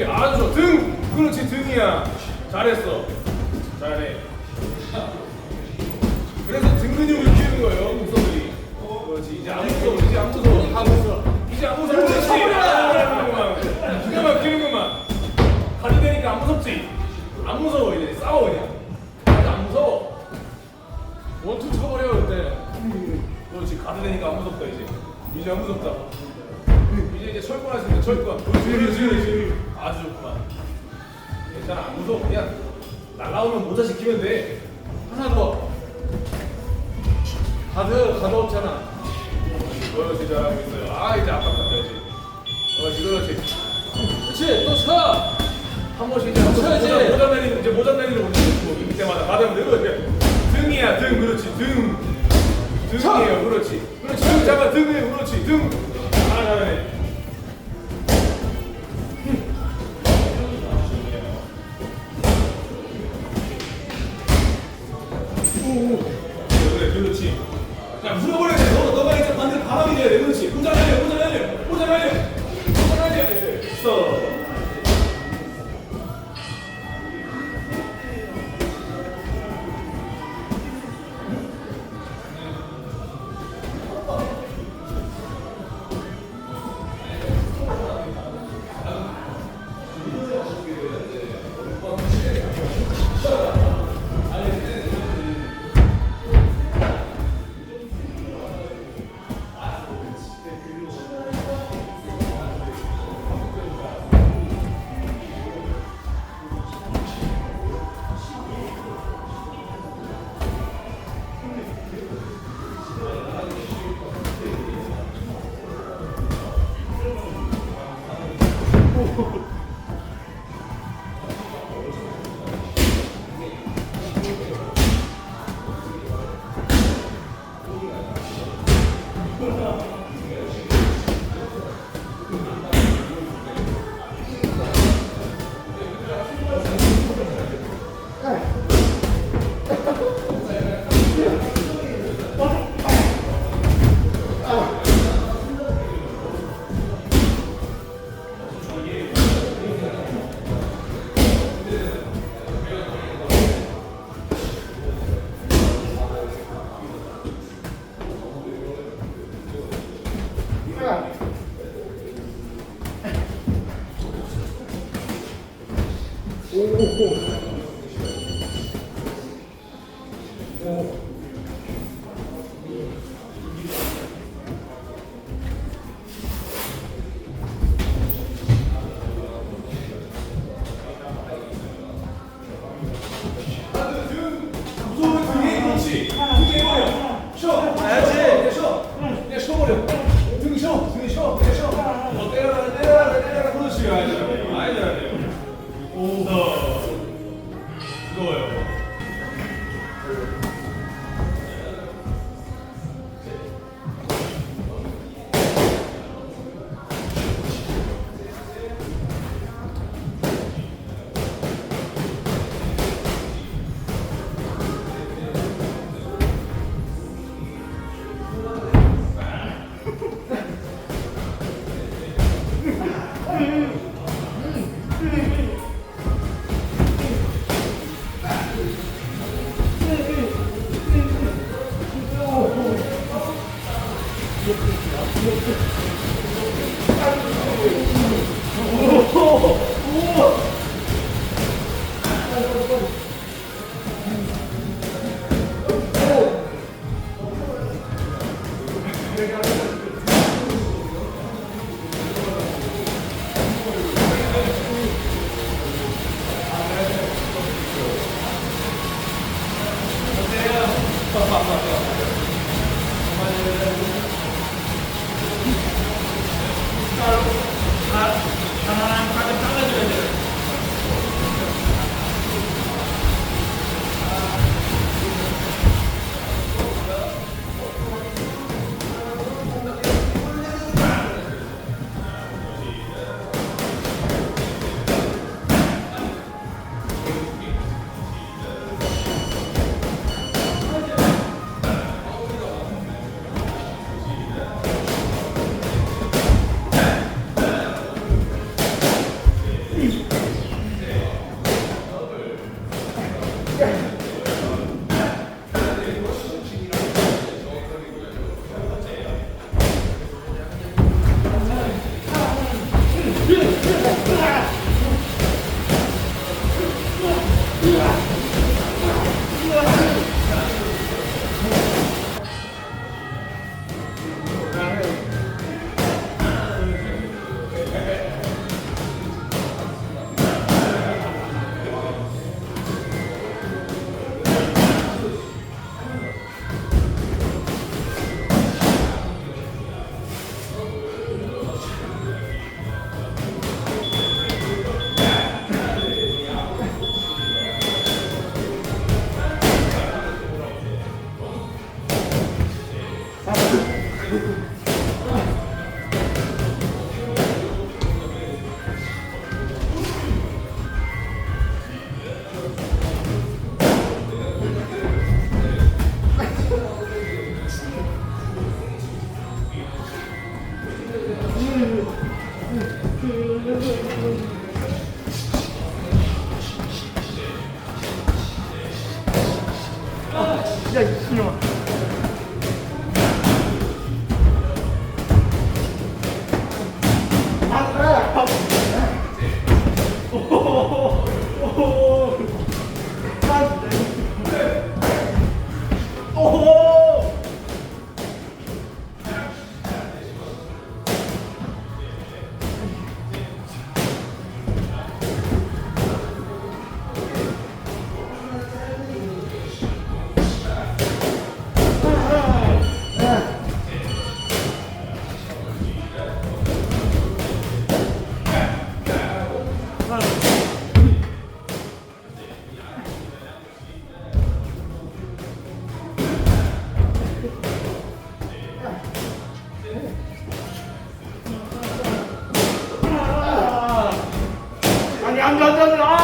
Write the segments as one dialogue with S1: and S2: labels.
S1: 그렇지. 아주 좋아. 등. 그렇지. 등이야. 잘했어. 잘해. 그래서 등 근육을 키우는 거예요. 목소리. 그렇지. 이제 안 무서워. 이제 안 무서워. 하고 있어. 이제 안 무서워. 그렇지. 아, 기가 막히는구만. 가드 되니까 안 무섭지? 안 무서워 이제 싸워 그냥. 안 무서워. 원투 쳐버려 그때. 그렇지 가드 되니까 안 무섭다 이제. 이제 안 무섭다. 이제 이제 철권 할 수 있다 철권. 그렇지 그렇지 그렇지. 아주 좋구만. 괜찮아 안 무서워 그냥 날라오면 모자 지키면 돼. 하나 더. 가드 가드 없잖아. 그렇지 잘하고 있어요. 아 이제 압박한다 이제. 그렇지 그렇지. 그렇지 또 쳐. 한 번씩 이제
S2: 쳐야지.
S1: 모자, 모자 내리는 이제 모자 내리는 올리고 이 때마다 받으면 되고 이렇게 등이야 등 그렇지 등 등이에요 그렇지 그렇지 등 잡아 등을 그렇지 등 아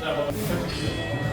S1: 자,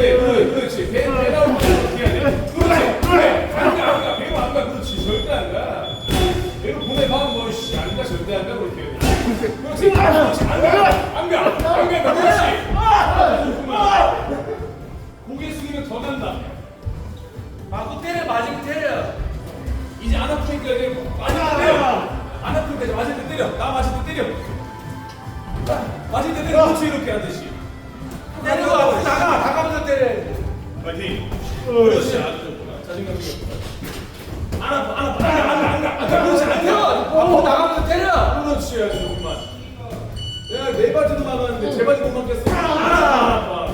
S1: 그래, 그렇지. 때. 뭐. 아,
S2: 때려.
S1: 그렇지 이렇게 하듯이.
S2: 앞으로 나가 때려야지.
S1: 파이팅. 그렇지. 자신감 생겼구나. 안 아파 안 아파 안 가, 안 가, 안 가. 안 가. 그렇지 안
S2: 때려.
S1: 가.
S2: 앞으로 나가면서 때려.
S1: 그렇지 좋구만. 내가 네 바지도 막았는데 제 바지 못 막겠어. 안 아파 안 아파.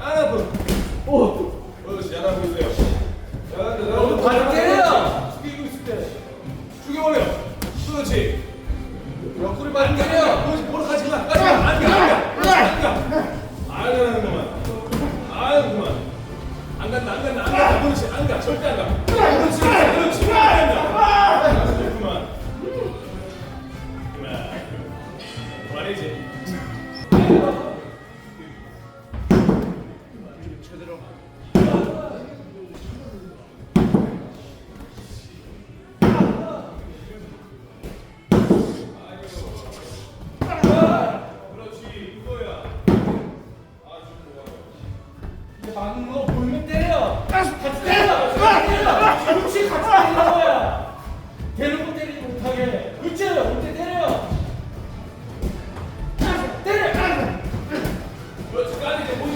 S1: 안 아파. 오. 그렇지 잘하고 있어요. 잘한다 잘한다.
S2: 바지 때려.
S1: 숙이고 있을 때 죽여버려. 그렇지.
S2: 옆구리 맞으면 때려.
S1: 그렇지 보러 가지 마. 가지 마. 안 가. 안 가. 안 가. 안 간다 안 간다. 그렇지 안 가. 절대 안 가. 그렇지 그렇지. 안 간다.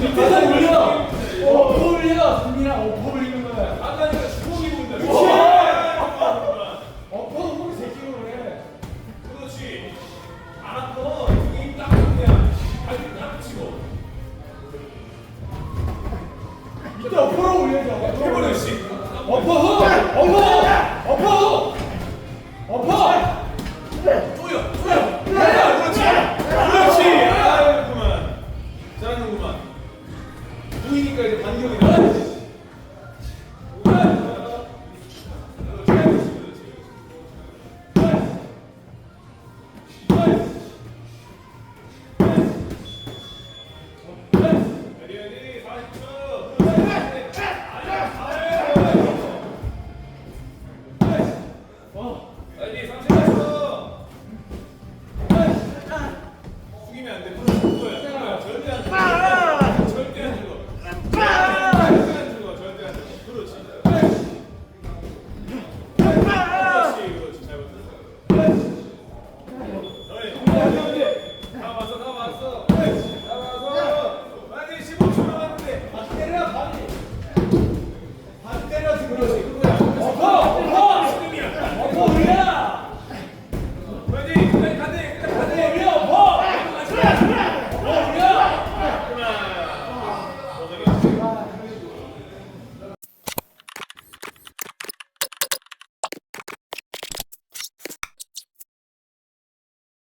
S1: 밑에서 올려. 어, 더 올려. 준비랑 어,